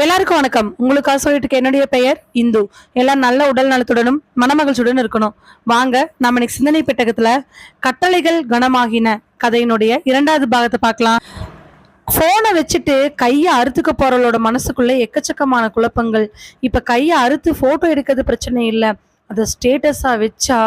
எல்லாருக்கும் வணக்கம். உங்களுக்காக சொல்லிட்டு என்னுடைய பெயர் இந்து. எல்லாம் நல்ல உடல் நலத்துடனும் மனமகிழ்ச்சியுடன் இருக்கணும். வாங்க நம்ம இன்னைக்கு சிந்தனை பெட்டகத்துல கட்டளைகள் கனமாகின கதையினுடைய இரண்டாவது பாகத்தை பார்க்கலாம். போனை வச்சுட்டு கையை அறுத்துக்க போறவளோட மனசுக்குள்ள எக்கச்சக்கமான குழப்பங்கள். இப்ப கையை அறுத்து போட்டோ எடுக்கிறது பிரச்சனை இல்லை. அதை ஸ்டேட்டஸா வச்சா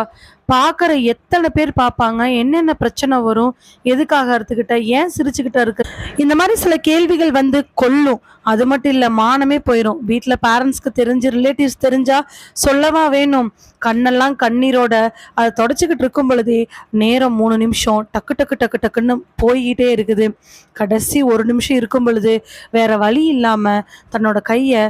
பார்க்குற எத்தனை பேர் பார்ப்பாங்க என்னென்ன பிரச்சனை வரும்? எதுக்காக அறுத்துக்கிட்ட? ஏன் சிரிச்சுக்கிட்ட இருக்கு? இந்த மாதிரி சில கேள்விகள் வந்து கொல்லும் அது மட்டும் இல்லை மானமே போயிடும் வீட்டில் பேரண்ட்ஸ்க்கு தெரிஞ்சு ரிலேட்டிவ்ஸ் தெரிஞ்சா சொல்லவா வேணும்? கண்ணெல்லாம் கண்ணீரோட அதை தொடச்சிக்கிட்டு இருக்கும் பொழுது நேரம் மூணு நிமிஷம் டக்கு டக்கு டக்கு டக்குன்னு போய்கிட்டே இருக்குது. கடைசி ஒரு நிமிஷம் இருக்கும் பொழுது வேற வழி இல்லாமல் தன்னோட கையை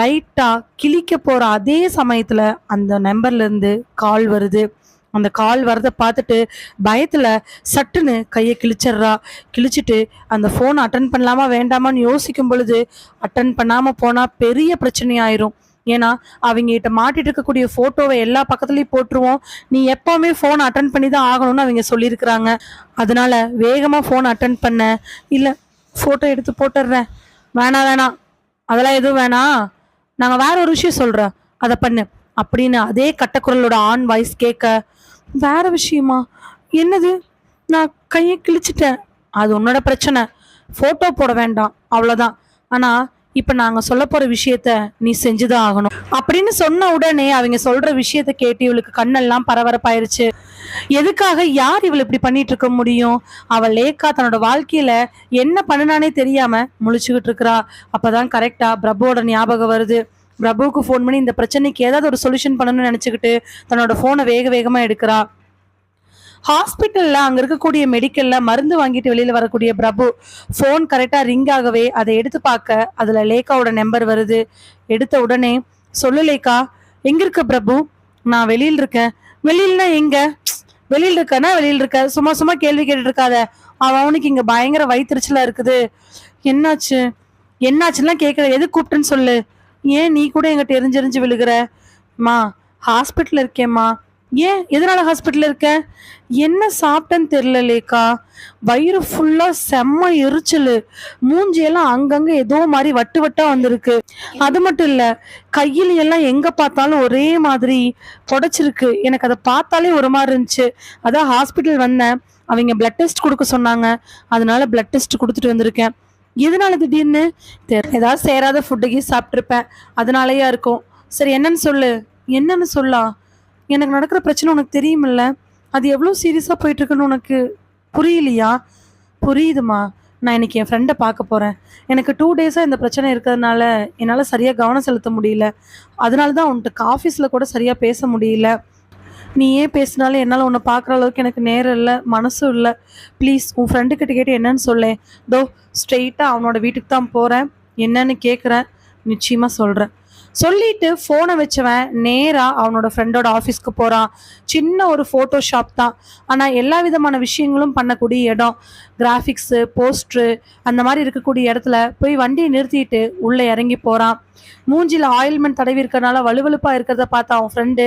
லைட்டாக கிழிக்க போகிற அதே சமயத்தில் அந்த நம்பர்லேருந்து கால் வருது. அந்த கால் வரதை பார்த்துட்டு பயத்தில் சட்டுன்னு கையை கிழிச்சிட்றா. கிழிச்சிட்டு அந்த ஃபோன் அட்டன் பண்ணலாமா வேண்டாமான்னு யோசிக்கும் பொழுது அட்டன் பண்ணாமல் போனால் பெரிய பிரச்சனையாயிரும். ஏன்னா அவங்க கிட்ட மாட்டிட்டு இருக்கக்கூடிய ஃபோட்டோவை எல்லா பக்கத்துலேயும் போட்டுருவோம். நீ எப்போவுமே ஃபோன் அட்டன் பண்ணி தான் ஆகணும்னு அவங்க சொல்லியிருக்கிறாங்க. அதனால வேகமாக ஃபோன் அட்டன் பண்ண. இல்லை ஃபோட்டோ எடுத்து போட்டுடுறேன். வேணாம் வேணாம். அதெல்லாம் எதுவும் வேணாம். நாங்கள் வேற ஒரு விஷயம் சொல்கிறோம் அதை பண்ணு. அப்படின்னு அதே கட்டக்குரலோட ஆன் வாய்ஸ் கேட்க வேற விஷயமா? என்னது? நான் கையை கிழிச்சிட்டேன். அது உன்னோட பிரச்சனை. ஃபோட்டோ போட வேண்டாம். அவ்வளோதான் ஆனால் இப்போ நாங்கள் சொல்ல போகிற விஷயத்த நீ செஞ்சுதான் ஆகணும். அப்படின்னு சொன்ன உடனே அவங்க சொல்கிற விஷயத்த கேட்டு இவளுக்கு கண்ணெல்லாம் பரபரப்பாயிருச்சு. எதுக்காக யார் இவள் இப்படி பண்ணிட்டு இருக்க முடியும்? அவள் லேக்கா தன்னோட வாழ்க்கையில் என்ன பண்ணுனானே தெரியாமல் முழிச்சுக்கிட்டு இருக்கிறா. அப்பதான் கரெக்டாக பிரபுவோட ஞாபகம் வருது. பிரபுவுக்கு ஃபோன் பண்ணி இந்த பிரச்சனைக்கு ஏதாவது ஒரு சொல்யூஷன் பண்ணணும்னு நினச்சிக்கிட்டு தன்னோட ஃபோனை வேக வேகமாக எடுக்கிறா. ஹாஸ்பிட்டலில் அங்கே இருக்கக்கூடிய மெடிக்கலில் மருந்து வாங்கிட்டு வெளியில் வரக்கூடிய பிரபு ஃபோன் கரெக்டாக ரிங் ஆகவே அதை எடுத்து பார்க்க அதில் லேக்காவோட நம்பர் வருது. எடுத்த உடனே சொல்லு லேக்கா எங்கே இருக்க பிரபு? நான் வெளியில் இருக்கேன். வெளியில்னா எங்கே? வெளியில் இருக்கனா? வெளியில் இருக்க. சும்மா சும்மா கேள்வி கேட்டுட்டு இருக்காத அவன் அவனுக்கு இங்கே பயங்கர வயிற்றுச்சலாக இருக்குது. என்னாச்சு? என்னாச்சுலாம் கேட்குற எது கூப்பிட்டுன்னு சொல்லு. ஏன் நீ கூட எங்கிட்ட எரிஞ்செரிஞ்சு விழுகிற? மா ஹாஸ்பிட்டல் இருக்கேம்மா ஏன்? எதனால ஹாஸ்பிட்டல் இருக்க? என்ன சாப்பிட்டேன்னு தெரியலலேக்கா வயிறு ஃபுல்லாக செம்ம எரிச்சல். மூஞ்சியெல்லாம் அங்கங்கே ஏதோ மாதிரி வட்டு வட்டா வந்திருக்கு. அது மட்டும் இல்லை கையில் எல்லாம் எங்கே பார்த்தாலும் ஒரே மாதிரி புடைச்சிருக்கு. எனக்கு அதை பார்த்தாலே ஒரு மாதிரி இருந்துச்சு. அதான் ஹாஸ்பிட்டல் வந்தேன். அவங்க பிளட் டெஸ்ட் கொடுக்க சொன்னாங்க. அதனால பிளட் டெஸ்ட் கொடுத்துட்டு வந்திருக்கேன். எதனால திடீர்னு? தெரியல ஏதாவது சேராத ஃபுட்டுக்கு சாப்பிட்ருப்பேன் அதனாலயா இருக்கும். சரி என்னன்னு சொல்லு. என்னன்னு சொல்லா? எனக்கு நடக்கிற பிரச்சனை உனக்கு தெரியுமில்ல? அது எவ்வளோ சீரியஸாக போயிட்டுருக்குன்னு உனக்கு புரியலையா? புரியுதுமா. நான் இன்னைக்கு என் ஃப்ரெண்டை பார்க்க போகிறேன் எனக்கு டூ டேஸாக இந்த பிரச்சனை இருக்கிறதுனால என்னால் சரியாக கவனம் செலுத்த முடியல. அதனால தான் உன்கிட்ட ஆஃபீஸில் கூட சரியாக பேச முடியல. நீ ஏன் பேசினாலும் என்னால் உன்னை பார்க்குற அளவுக்கு எனக்கு நேரம் இல்லை மனசும் இல்லை. ப்ளீஸ் உன் ஃப்ரெண்டுக்கிட்ட கேட்டு என்னன்னு சொல்லேன் தோ ஸ்ட்ரெயிட்டாக அவனோட வீட்டுக்கு தான் போகிறேன் என்னன்னு கேட்குறேன் நிச்சயமாக சொல்கிறேன் சொல்லிட்டு ஃபோனை வச்சவன் நேராக அவனோட ஃப்ரெண்டோட ஆஃபீஸ்க்கு போகிறான் சின்ன ஒரு ஃபோட்டோ ஷாப் தான். ஆனால் எல்லா விதமான விஷயங்களும் பண்ணக்கூடிய இடம். கிராஃபிக்ஸு போஸ்ட்ரு அந்த மாதிரி இருக்கக்கூடிய இடத்துல போய் வண்டியை நிறுத்திட்டு உள்ளே இறங்கி போகிறான் மூஞ்சியில் ஆயில்மெண்ட் தடவி இருக்கிறனால வலுவலுப்பாக இருக்கிறத பார்த்தா அவன் ஃப்ரெண்டு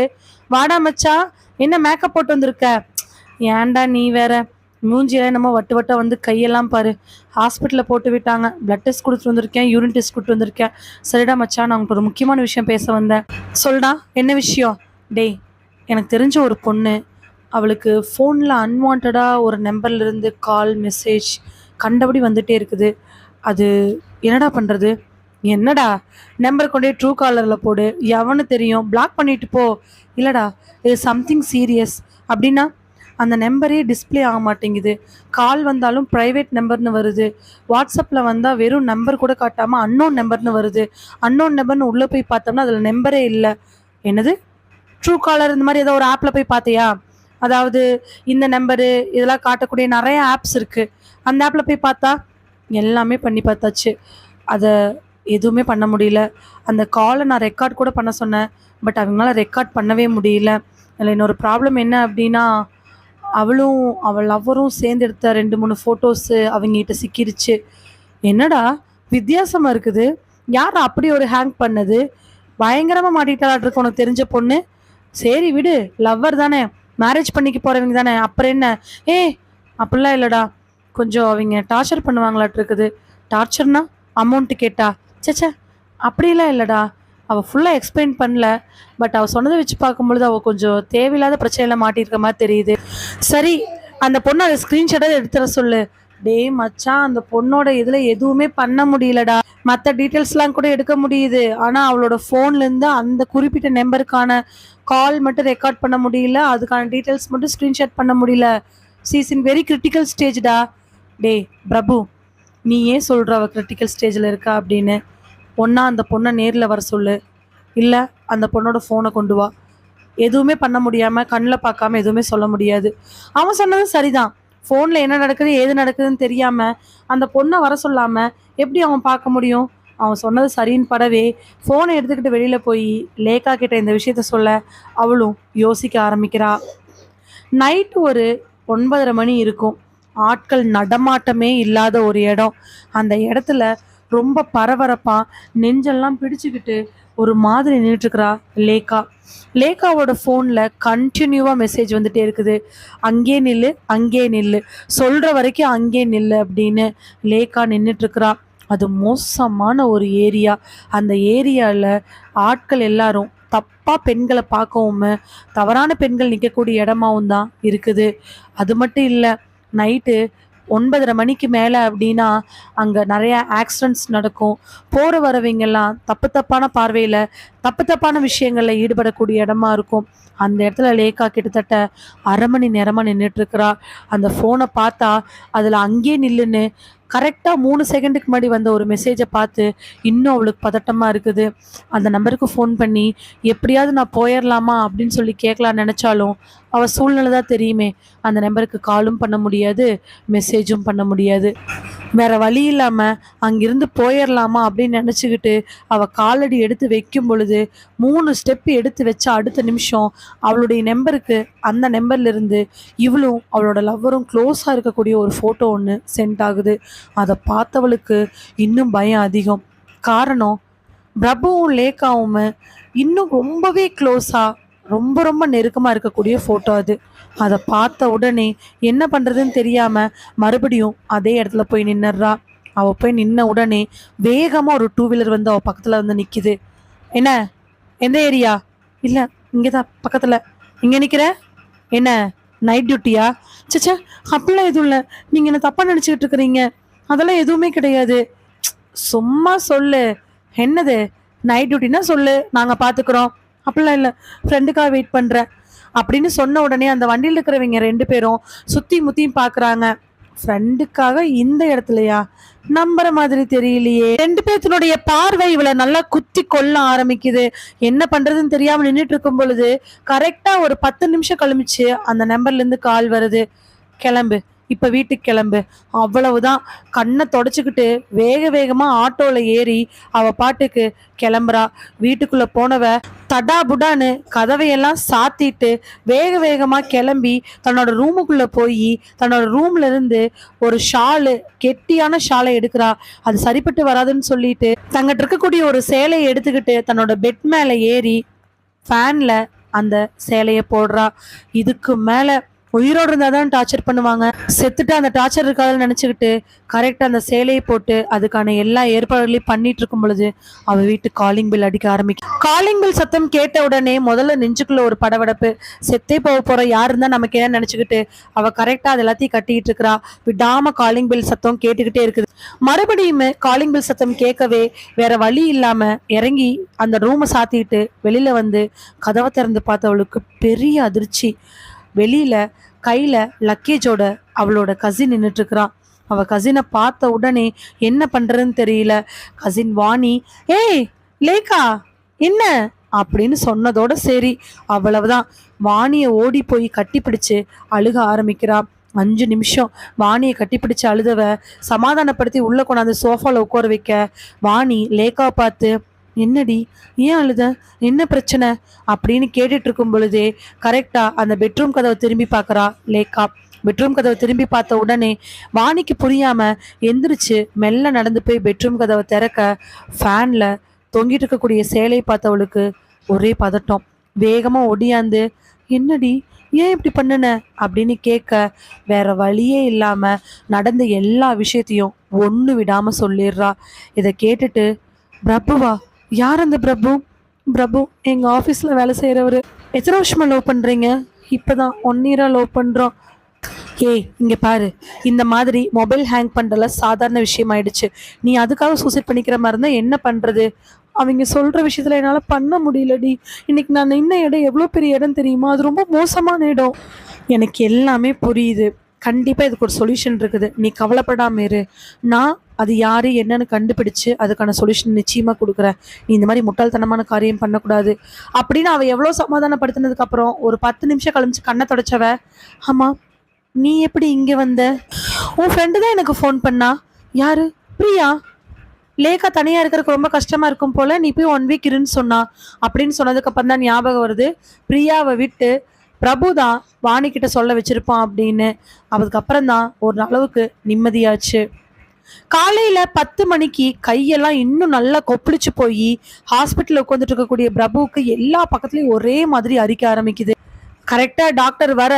வாடா மச்சா என்ன மேக்கப் போட்டு வந்திருக்க? ஏன்டா நீ வேற? மூஞ்சியெல்லாம் என்னமோ வட்டு வட்டா வந்து கையெல்லாம் பாரு. ஹாஸ்பிட்டலில் போட்டு விட்டாங்க. பிளட் டெஸ்ட் கொடுத்துட்டு வந்திருக்கேன் யூரின் டெஸ்ட் கொடுத்து வந்திருக்கேன். சரிடா மச்சான் நான் உங்கள்கிட்ட ஒரு முக்கியமான விஷயம் பேச வந்தேன். சொல்டா என்ன விஷயம்? டேய் எனக்கு தெரிஞ்ச ஒரு பொண்ணு. அவளுக்கு ஃபோனில் அன்வான்டாக ஒரு நம்பர்லேருந்து கால் மெசேஜ் கண்டபடி வந்துட்டே இருக்குது. அது என்னடா பண்ணுறது என்னடா? நம்பர் கொண்டே ட்ரூ காலரில் போடு. எவனு தெரியும்? பிளாக் பண்ணிட்டு போ. இல்லைடா இது சம்திங் சீரியஸ் அப்படின்னா அந்த நம்பரே டிஸ்ப்ளே ஆக மாட்டேங்குது. கால் வந்தாலும் ப்ரைவேட் நம்பர்னு வருது. வாட்ஸ்அப்பில் வந்தால் வெறும் நம்பர் கூட காட்டாமல் அன்னோன் நம்பர்னு வருது. அன்னோன் நம்பர்னு உள்ளே போய் பார்த்தோம்னா அதில் நம்பரே இல்லை. என்னது? ட்ரூ காலர் இந்த மாதிரி ஏதோ ஒரு ஆப்பில் போய் பார்த்தியா? அதாவது இந்த நம்பரு இதெல்லாம் காட்டக்கூடிய நிறைய ஆப்ஸ் இருக்குது அந்த ஆப்பில் போய் பார்த்தா எல்லாமே பண்ணி பார்த்தாச்சு. அதை எதுவுமே பண்ண முடியல. அந்த காலை நான் ரெக்கார்ட் கூட பண்ண சொன்னேன். பட் அவங்களால ரெக்கார்ட் பண்ணவே முடியல. அதில் இன்னொரு ப்ராப்ளம் என்ன அப்படின்னா அவளும் அவள் லவ்வரும் சேர்ந்து எடுத்த ரெண்டு மூணு ஃபோட்டோஸு அவங்ககிட்ட சிக்கிருச்சு. என்னடா வித்தியாசமாக இருக்குது. யார் அப்படி ஒரு ஹேங் பண்ணது? பயங்கரமாக மாட்டிட்டாளாட்டு உனக்கு தெரிஞ்ச பொண்ணு? சரி விடு லவ்வர் தானே. மேரேஜ் பண்ணிக்க போகிறவங்க தானே. அப்புறம் என்ன? ஏ அப்படிலாம் இல்லைடா. கொஞ்சம் அவங்க டார்ச்சர் பண்ணுவாங்களாட்டு இருக்குது. டார்ச்சர்னா அமௌண்ட்டு கேட்டா. சேச்சே அப்படிலாம் இல்லைடா. அவள் ஃபுல்லாக எக்ஸ்பிளைன் பண்ணல. பட் அவள் சொன்னதை வச்சு பார்க்கும்பொழுது அவள் கொஞ்சம் தேவையில்லாத பிரச்சனையில் மாட்டியிருக்க மாதிரி தெரியுது. சரி அந்த பொண்ணை அதை ஸ்க்ரீன்ஷாட்டாக எடுத்துற சொல்லு. டேய் மச்சான் அந்த பொண்ணோட இதில் எதுவுமே பண்ண முடியலடா. மற்ற டீட்டெயில்ஸ்லாம் கூட எடுக்க முடியுது. ஆனால் அவளோட ஃபோன்லேருந்து அந்த குறிப்பிட்ட நம்பருக்கான கால் மட்டும் ரெக்கார்ட் பண்ண முடியல. அதுக்கான டீட்டெயில்ஸ் மட்டும் ஸ்க்ரீன்ஷாட் பண்ண முடியல. சீஸ் இன் வெரி கிரிட்டிக்கல் ஸ்டேஜ்டா டே பிரபு நீ ஏன் சொல்கிற அவள் கிரிட்டிக்கல் ஸ்டேஜில் இருக்கா அப்படின்னு? ஒன்றா அந்த பொண்ணை நேரில் வர சொல்லு. இல்லை அந்த பொண்ணோட ஃபோனை கொண்டு வா. எதுவுமே பண்ண முடியாமல் கண்ணில் பார்க்காம எதுவுமே சொல்ல முடியாது. அவன் சொன்னது சரிதான். ஃபோனில் என்ன நடக்குது ஏது நடக்குதுன்னு தெரியாமல் அந்த பொண்ணை வர சொல்லாமல் எப்படி அவன் பார்க்க முடியும்? அவன் சொன்னது சரின்னு படவே ஃபோனை எடுத்துக்கிட்டு வெளியில் போய் லேக்கா கிட்ட இந்த விஷயத்த சொல்ல அவளும் யோசிக்க ஆரம்பிக்கிறா. நைட்டு ஒரு ஒன்பதரை மணி இருக்கும். ஆட்கள் நடமாட்டமே இல்லாத ஒரு இடம். அந்த இடத்துல ரொம்ப பரபரப்பா நெஞ்செல்லாம் பிடிச்சுக்கிட்டு ஒரு மாதிரி நின்றுட்டுருக்குறா லேகா. லேக்காவோட ஃபோனில் கண்டினியூவாக மெசேஜ் வந்துட்டே இருக்குது. அங்கே நில்லு அங்கே நில்லு. சொல்கிற வரைக்கும் அங்கே நில்லு அப்படின்னு லேக்கா நின்றுட்டுருக்குறா அது மோசமான ஒரு ஏரியா அந்த ஏரியாவில் ஆட்கள் எல்லாரும் தப்பாக பெண்களை பார்க்கவும் தவறான பெண்கள் நிற்கக்கூடிய இடமாவும் தான் இருக்குது. அது மட்டும் இல்லை நைட்டு ஒன்பதரை மணிக்கு மேலே அப்படின்னா அங்கே நிறையா ஆக்சிடென்ட்ஸ் நடக்கும். போகிற வரவங்கெல்லாம் தப்பு தப்பான பார்வையில் தப்பு தப்பான விஷயங்களில் ஈடுபடக்கூடிய இடமா இருக்கும். அந்த இடத்துல லேக்கா கிட்டத்தட்ட அரை மணி நேரமாக நின்றுட்டுருக்கிறா அந்த ஃபோனை பார்த்தா அதில் அங்கேயே நில்லுன்னு கரெக்டாக மூணு செகண்டுக்கு முன்னாடி வந்த ஒரு மெசேஜை பார்த்து இன்னும் அவளுக்கு பதட்டமாக இருக்குது. அந்த நம்பருக்கு ஃபோன் பண்ணி எப்படியாவது நான் போயிடலாமா அப்படின்னு சொல்லி கேட்கலான்னு நினச்சாலும் அவள் சூழ்நிலை தான் தெரியுமே. அந்த நம்பருக்கு காலும் பண்ண முடியாது மெசேஜும் பண்ண முடியாது. வேற வழி இல்லாமல் அங்கிருந்து போயிடலாமா அப்படின்னு நினச்சிக்கிட்டு அவள் காலடி எடுத்து வைக்கும் பொழுது மூணு ஸ்டெப் எடுத்து வச்ச அடுத்த நிமிஷம் அவளுடைய நம்பருக்கு அந்த நம்பர்லேருந்து இவளும் அவளோட லவ்வரும் க்ளோஸாக இருக்கக்கூடிய ஒரு ஃபோட்டோ ஒன்று சென்ட் ஆகுது. அதை பார்த்தவளுக்கு இன்னும் பயம் அதிகம். காரணம் பிரபுவும் லேக்காவும் இன்னும் ரொம்பவே க்ளோஸாக ரொம்ப ரொம்ப நெருக்கமாக இருக்கக்கூடிய ஃபோட்டோ அது. அதை பார்த்த உடனே என்ன பண்ணுறதுன்னு தெரியாமல் மறுபடியும் அதே இடத்துல போய் நின்னுடுறா. அவள் போய் நின்ன உடனே வேகமாக ஒரு டூ வீலர் வந்து அவள் பக்கத்தில் வந்து நிற்கிது என்ன? எந்த ஏரியா? இல்லை இங்கே தான் பக்கத்தில். இங்கே நிற்கிற என்ன? நைட் டியூட்டியா சச்சா அப்படிலாம் எதுவும் இல்லை. நீங்கள் என்ன தப்பாக நினச்சிக்கிட்டு இருக்கிறீங்க? அதெல்லாம் எதுவுமே கிடையாது. சும்மா சொல்லு. என்னது? நைட் டியூட்டினா சொல்லு. நாங்கள் பார்த்துக்குறோம் அப்படிலாம் இல்லை. ஃப்ரெண்டுக்காக வெயிட் பண்ணுறேன் அப்படின்னு சொன்ன உடனே அந்த வண்டியில் இருக்கிறவங்க ரெண்டு பேரும் சுற்றி முத்தியும் பார்க்குறாங்க ஃப்ரெண்டுக்காக இந்த இடத்துலையா? நம்புற மாதிரி தெரியலையே. ரெண்டு பேர்த்தினுடைய பார்வை இவளை நல்லா குத்தி கொள்ள ஆரம்பிக்குது. என்ன பண்றதுன்னு தெரியாம நின்றுட்டு இருக்கும் பொழுது கரெக்டா ஒரு பத்து நிமிஷம் கழிச்சு அந்த நம்பர்ல இருந்து கால் வருது. கிளம்பு. இப்போ வீட்டுக்கு கிளம்பு. அவ்வளவுதான். கண்ணை தொடச்சிக்கிட்டு வேக வேகமாக ஆட்டோவில் ஏறி அவள் பாட்டுக்கு கிளம்புறா. வீட்டுக்குள்ளே போனவ தடா புடான்னு கதவையெல்லாம் சாத்திட்டு வேக வேகமாக கிளம்பி தன்னோட ரூமுக்குள்ளே போய் தன்னோட ரூம்ல இருந்து ஒரு ஷாலு கெட்டியான ஷாலை எடுக்கிறா. அது சரிப்பட்டு வராதுன்னு சொல்லிட்டு தங்கிட்ட இருக்கக்கூடிய ஒரு சேலையை எடுத்துக்கிட்டு தன்னோட பெட் மேலே ஏறி ஃபேனில் அந்த சேலையை போடுறா. இதுக்கு மேலே உயிரோடு இருந்தால் தான் டார்ச்சர் பண்ணுவாங்க. செத்துட்டு அந்த டார்ச்சர் இருக்காதுன்னு நினச்சிக்கிட்டு கரெக்டாக அந்த சேலையை போட்டு அதுக்கான எல்லா ஏற்பாடுகளையும் பண்ணிட்டு இருக்கும் பொழுது அவள் வீட்டு காலிங் பில் அடிக்க ஆரம்பிக்கும். காலிங் பில் சத்தம் கேட்ட உடனே முதல்ல நெஞ்சுக்குள்ள ஒரு படபடப்பு. செத்தே போக போகிற யார் இருந்தால் நமக்கு என்ன நினச்சிக்கிட்டு அவள் கரெக்டாக அது எல்லாத்தையும் கட்டிக்கிட்டு இருக்கிறா. விடாம காலிங் பில் சத்தம் கேட்டுக்கிட்டே இருக்குது. மறுபடியும் காலிங் பில் சத்தம் கேட்கவே வேற வழி இல்லாமல் இறங்கி அந்த ரூமை சாத்திக்கிட்டு வெளியில் வந்து கதவை திறந்து பார்த்தவளுக்கு பெரிய அதிர்ச்சி. வெளியில கையில லக்கேஜோட அவளோட கசின் நின்றுட்டு இருக்கிறான் அவ கசினை பார்த்த உடனே என்ன பண்றதுன்னு தெரியல. கசின் வாணி ஏய் லேக்கா என்ன? அப்படின்னு சொன்னதோட சரி. அவ்வளவுதான். வாணியை ஓடி போய் கட்டிப்பிடிச்சு அழுக ஆரம்பிக்கிறா. அஞ்சு நிமிஷம். வாணியை கட்டிப்பிடிச்சு அழுதவ சமாதானப்படுத்தி உள்ள கொண்டாந்து சோஃபால உட்கார வைக்க. வாணி லேக்கா பார்த்து என்னடி? ஏன் அழுத? என்ன பிரச்சனை? அப்படின்னு கேட்டுட்டு இருக்கும் பொழுதே கரெக்டா அந்த பெட்ரூம் கதவை திரும்பி பார்க்கறா லேக்கா. பெட்ரூம் கதவை திரும்பி பார்த்த உடனே வாணிக்கு புரியாம எந்திரிச்சு மெல்ல நடந்து போய் பெட்ரூம் கதவை திறக்க ஃபேன்ல தொங்கிட்டு இருக்கக்கூடிய சேலை பார்த்தவளுக்கு ஒரே பதட்டம். வேகமா ஒடியாந்து என்னடி? ஏன் இப்படி பண்ணுன? அப்படின்னு கேட்க வேற வழியே இல்லாம நடந்த எல்லா விஷயத்தையும் ஒன்று விடாம சொல்லிடுறா. இதை கேட்டுட்டு பிரபுவா யார் அந்த பிரபு? பிரபு எங்கள் ஆஃபீஸில் வேலை செய்கிறவர் எத்தனை வருஷமாக லவ் பண்ணுறீங்க இப்போ தான் ஒன் இயராக லவ் பண்ணுறோம் ஏய் இங்கே பாரு. இந்த மாதிரி மொபைல் ஹேங் பண்ணுறல சாதாரண விஷயம் ஆயிடுச்சு நீ அதுக்காக சூசைட் பண்ணிக்கிற மாதிரி இருந்தால் என்ன பண்ணுறது அவங்க சொல்கிற விஷயத்தில் என்னால் பண்ண முடியலடி. இன்னைக்கு நான் நின்ன இடம் எவ்வளோ பெரிய இடம் தெரியுமா? அது ரொம்ப மோசமான இடம். எனக்கு எல்லாமே புரியுது. கண்டிப்பாக இதுக்கு ஒரு சொல்யூஷன் இருக்குது. நீ கவலைப்படாம இரு. நான் அது யார் என்னன்னு கண்டுபிடிச்சு அதுக்கான சொல்யூஷன் நிச்சயமாக கொடுக்குறேன். நீ இந்த மாதிரி முட்டாள்தனமான காரியம் பண்ணக்கூடாது. அப்படின்னு அவள் எவ்வளோ சமாதானப்படுத்தினதுக்கப்புறம் ஒரு பத்து நிமிஷம் கழிச்சு கண்ணை தொடச்சவ ஆமாம் நீ எப்படி இங்கே வந்த? உன் ஃப்ரெண்டு தான் எனக்கு ஃபோன் பண்ணா. யாரு? பிரியா. லேக்கா தனியாக இருக்கிறதுக்கு ரொம்ப கஷ்டமாக இருக்கும் போல் நீ போய் ஒன் வீக் இருன்னு சொன்னா. அப்படின்னு சொன்னதுக்கப்புறம் தான் ஞாபகம் வருது. பிரியாவை விட்டு பிரபு தான் வாணிக்கிட்ட சொல்ல வச்சிருப்பான் அப்படின்னு. அதுக்கப்புறம் தான் ஒரு அளவுக்கு நிம்மதியாச்சு. காலையில பத்து மணிக்கு கையெல்லாம் இன்னும் நல்லா கொப்பளிச்சு போய் ஹாஸ்பிட்டலில் உட்காந்துட்டு இருக்கக்கூடிய பிரபுவுக்கு எல்லா பக்கத்துலயும் ஒரே மாதிரி அரிக்க ஆரம்பிக்குது. கரெக்டா டாக்டர் வர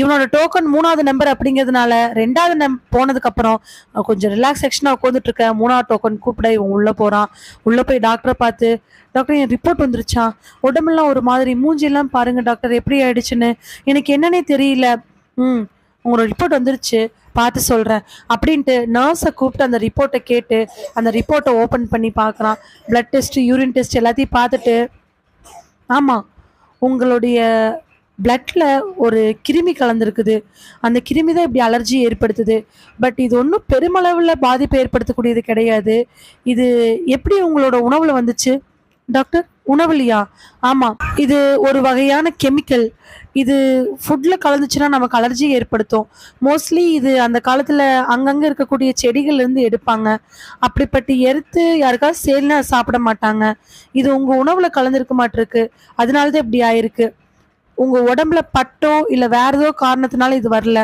இவனோட டோக்கன் மூணாவது நம்பர் அப்படிங்கிறதுனால ரெண்டாவது நம் போனதுக்கு அப்புறம் கொஞ்சம் ரிலாக்ஸேஷனாக உட்காந்துட்டு இருக்க மூணாவது டோக்கன் கூப்பிட இவன் உள்ள போறான். உள்ள போய் டாக்டரை பார்த்து டாக்டர் என் ரிப்போர்ட் வந்துருச்சா? உடம்பெல்லாம் ஒரு மாதிரி மூஞ்சியெல்லாம் பாருங்க டாக்டர் எப்படி ஆயிடுச்சுன்னு. எனக்கு என்னன்னே தெரியல. ம் உங்களோட ரிப்போர்ட் வந்துருச்சு பார்த்து சொல்கிறேன் அப்படின்ட்டு நர்ஸை கூப்பிட்டு அந்த ரிப்போர்ட்டை கேட்டு அந்த ரிப்போர்ட்டை ஓப்பன் பண்ணி பார்க்குறான். ப்ளட் டெஸ்ட்டு யூரின் டெஸ்ட் எல்லாத்தையும் பார்த்துட்டு ஆமாம் உங்களுடைய பிளட்டில் ஒரு கிருமி கலந்துருக்குது. அந்த கிருமி தான் இப்படி அலர்ஜி ஏற்படுத்துது. பட் இது ஒன்றும் பெருமளவில் பாதிப்பு ஏற்படுத்தக்கூடியது கிடையாது. இது எப்படி உங்களோட உணவில் வந்துச்சு? டாக்டர் உணவுலையா ஆமாம் இது ஒரு வகையான கெமிக்கல் இது ஃபுட்டில் கலந்துச்சுன்னா நமக்கு அலர்ஜி ஏற்படுத்தும். மோஸ்ட்லி இது அந்த காலத்தில் அங்கங்கே இருக்கக்கூடிய செடிகள்லேருந்து எடுப்பாங்க. அப்படிப்பட்டு எடுத்து யாருக்காவது சேல்னா சாப்பிட மாட்டாங்க. இது உங்கள் உணவில் கலந்துருக்க மாட்டிருக்கு. அதனால தான் இப்படி ஆயிருக்கு. உங்கள் உடம்புல பட்டோ இல்லை வேறு ஏதோ காரணத்தினால இது வரல.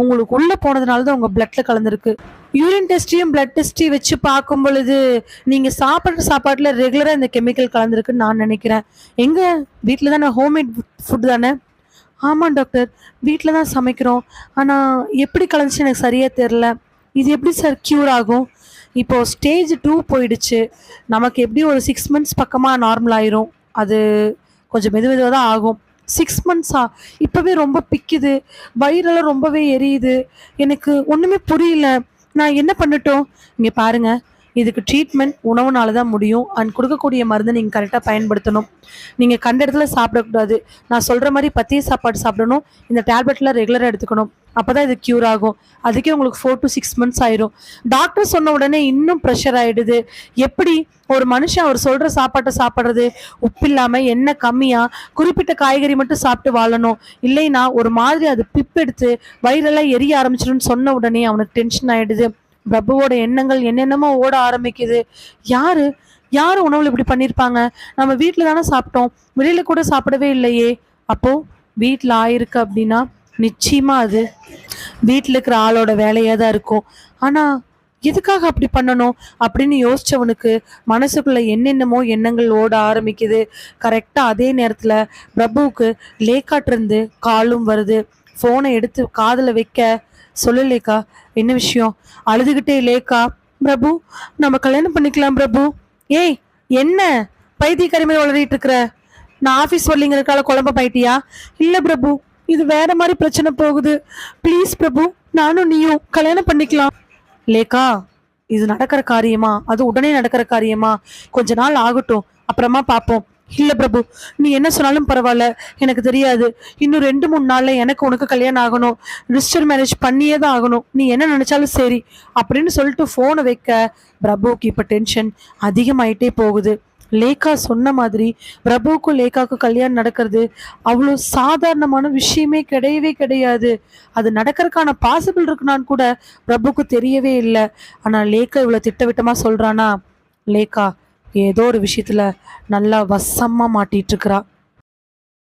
உங்களுக்கு உள்ளே போனதுனால தான் உங்கள் பிளட்டில் கலந்துருக்கு. யூரின் டெஸ்ட்டையும் பிளட் டெஸ்ட்டையும் வச்சு பார்க்கும் பொழுது நீங்கள் சாப்பிட்ற சாப்பாட்டில் ரெகுலராக இந்த கெமிக்கல் கலந்துருக்குன்னு நான் நினைக்கிறேன். எங்கே? வீட்டில் தானே ஹோம்மேட் ஃபுட் தானே? ஆமாம் டாக்டர் வீட்டில் தான் சமைக்கிறோம். ஆனால் எப்படி கலந்துச்சு எனக்கு சரியாக தெரில இது எப்படி சார் க்யூர் ஆகும்? இப்போது ஸ்டேஜ் டூ போயிடுச்சு. நமக்கு எப்படி ஒரு சிக்ஸ் மந்த்ஸ் பக்கமாக நார்மல் ஆயிரும்? அது கொஞ்சம் மெது மெதுவாக தான் ஆகும். சிக்ஸ் மந்த்ஸா இப்போவே ரொம்ப பிக்குது. வயிறெல்லாம் ரொம்பவே எரியுது. எனக்கு ஒன்றுமே புரியல. நான் என்ன பண்ணட்டும்? இங்கே பாருங்கள் இதுக்கு ட்ரீட்மெண்ட் உணவுனால தான் முடியும். அண்ட் கொடுக்கக்கூடிய மருந்தை நீங்கள் கரெக்டாக பயன்படுத்தணும். நீங்கள் கண்ட இடத்துல சாப்பிடக்கூடாது. நான் சொல்கிற மாதிரி பத்திய சாப்பாடு சாப்பிடணும். இந்த டேப்லெட்லாம் ரெகுலராக எடுத்துக்கணும். அப்போ தான் இது க்யூர் ஆகும். அதுக்கே உங்களுக்கு ஃபோர் டு சிக்ஸ் மந்த்ஸ் ஆயிரும். டாக்டர் சொன்ன உடனே இன்னும் ப்ரெஷர் ஆகிடுது எப்படி ஒரு மனுஷன் அவர் சொல்கிற சாப்பாட்டை சாப்பிட்றது? உப்பு இல்லாமல் எண்ணெய் கம்மியாக குறிப்பிட்ட காய்கறி மட்டும் சாப்பிட்டு வாழணும். இல்லைன்னா ஒரு மாதிரி அது பிப்பெடுத்து வயிறெல்லாம் எரிய ஆரம்பிச்சிடும்னு சொன்ன உடனே அவனுக்கு டென்ஷன் ஆகிடுது பிரபுவோட எண்ணங்கள் என்னென்னமோ ஓட ஆரம்பிக்குது. யாரு? யார் உணவுல இப்படி பண்ணியிருப்பாங்க நம்ம வீட்டில் தானே சாப்பிட்டோம். வெளியில கூட சாப்பிடவே இல்லையே. அப்போ வீட்டில் ஆயிருக்கு அப்படின்னா நிச்சயமா அது வீட்டில் இருக்கிற ஆளோட வேலையாக தான் இருக்கும். ஆனால் எதுக்காக அப்படி பண்ணணும்? அப்படின்னு யோசிச்சவனுக்கு மனசுக்குள்ள என்னென்னமோ எண்ணங்கள் ஓட ஆரம்பிக்குது. கரெக்டாக அதே நேரத்தில் பிரபுவுக்கு லேக்காட்டிருந்து காலும் வருது. ஃபோனை எடுத்து காதில் வைக்க சொல்லலேக்கா என்ன விஷயம்? அழுதுகிட்டே லேக்கா பிரபு நம்ம கல்யாணம் பண்ணிக்கலாம் பிரபு. ஏய் என்ன? பைத்தியக்காரி மாதிரி வளரிட்டு இருக்கிற. நான் ஆஃபீஸ் வரலிங்கிறதுக்கால குழம்ப போயிட்டியா இல்லை பிரபு இது வேற மாதிரி பிரச்சனை போகுது. ப்ளீஸ் பிரபு நானும் நீயும் கல்யாணம் பண்ணிக்கலாம். லேக்கா இது நடக்கிற காரியமா? அது உடனே நடக்கிற காரியமா? கொஞ்ச நாள் ஆகட்டும் அப்புறமா பார்ப்போம் இல்ல பிரபு நீ என்ன சொன்னாலும் பரவாயில்ல எனக்கு தெரியாது. இன்னும் ரெண்டு மூணு நாள்ல எனக்கு உனக்கு கல்யாணம் ஆகணும். ரிஜிஸ்டர் மேரேஜ் பண்ணியே தான் ஆகணும். நீ என்ன நினைச்சாலும் சரி. அப்படின்னு சொல்லிட்டு ஃபோனை வைக்க பிரபுவுக்கு இப்போ டென்ஷன் அதிகமாயிட்டே போகுது. லேக்கா சொன்ன மாதிரி பிரபுவுக்கும் லேகாவுக்கும் கல்யாணம் நடக்கிறது அவ்வளோ சாதாரணமான விஷயமே கிடையவே கிடையாது. அது நடக்கிறதுக்கான பாசிபிள் இருக்குனான்னு கூட பிரபுக்கு தெரியவே இல்லை. ஆனால் லேக்கா இவ்வளோ திட்டவிட்டமாக சொல்கிறானா லேக்கா ஏதோ ஒரு விஷயத்தில் நல்லா வசமாக மாட்டிட்டு